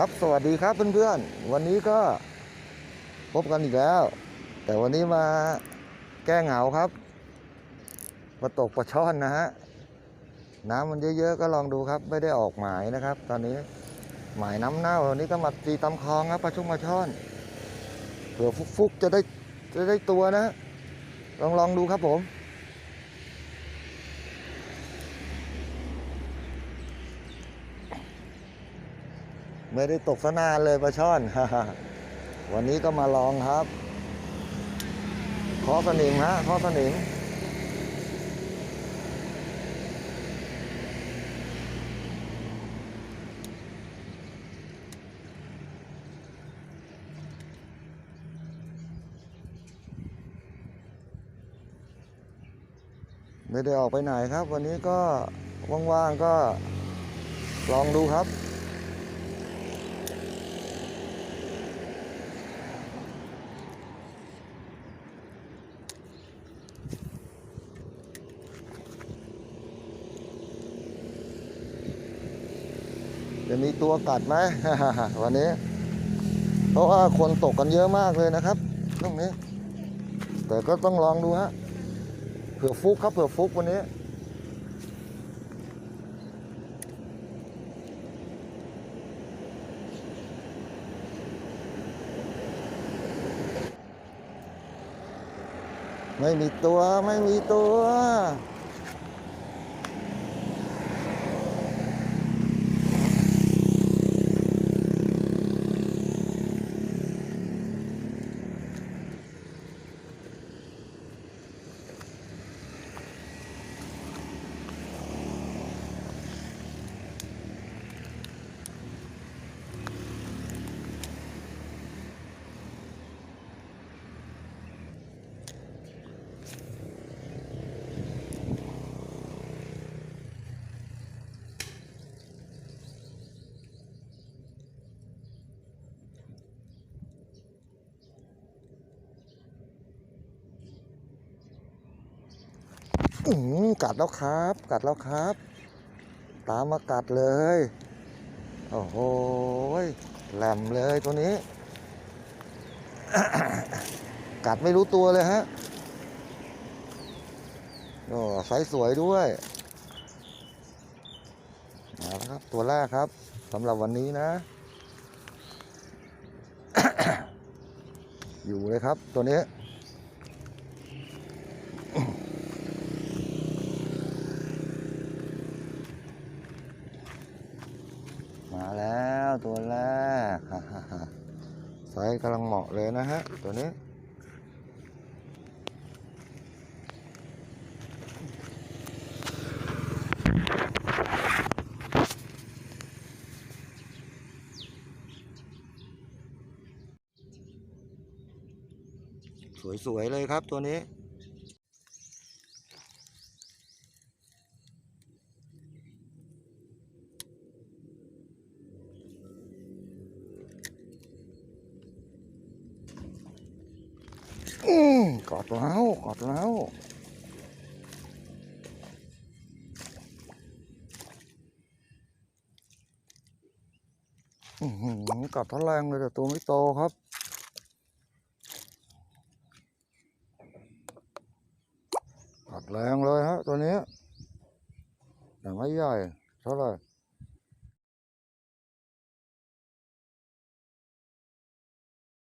ครับสวัสดีครับเพื่อนๆ วันนี้ก็พบกันอีกแล้ว แต่วันนี้มาแก้เหงาครับมาตกปลาช่อนนะฮะน้ำมันเยอะๆก็ลองดูครับ ไม่ได้ออกหมายนะครับ ตอนนี้หมายน้ำเน่าวันนี้ก็มาตีตำคลองครับปลาชุ่มปลาช่อนเผื่อฟุกๆจะได้จะได้ตัวนะ ลองลองดูครับผม ไม่ได้ตกสนานเลยปลาช่อน วันนี้ก็มาลองครับเคอสนิมฮะเคอสนิมไม่ได้ออกไปไหนครับ วันนี้ก็ว่างๆก็ลองดูครับ จะมีตัวกัดไหมวันนี้ เพราะว่าคนตกกันเยอะมากเลยนะครับตรงนี้ แต่ก็ต้องลองดูฮะเผื่อฟุกครับเผื่อฟุกวันนี้ไม่มีตัวไม่มีตัว อืมกัดแล้วครับ กัดแล้วครับ ตามมากัดเลย โอ้โหแหลมเลยตัวนี้ กัดไม่รู้ตัวเลยฮะโอ้ไซส์สวยด้วยมาแล้วครับ ตัวแรกครับสำหรับวันนี้นะ อยู่เลยครับตัวนี้ แล้วตัวแรกไซส์กำลังเหมาะเลยนะฮะ ตัวนี้ สวย ๆ เลยครับตัวนี้ กอดแล้วกอดแล้วอือหือกัดทั้งแรงเลยแต่ตัวไม่โตครับ กัดแรงเลยฮะตัวนี้แต่ไม่ใหญ่เท่าไหร่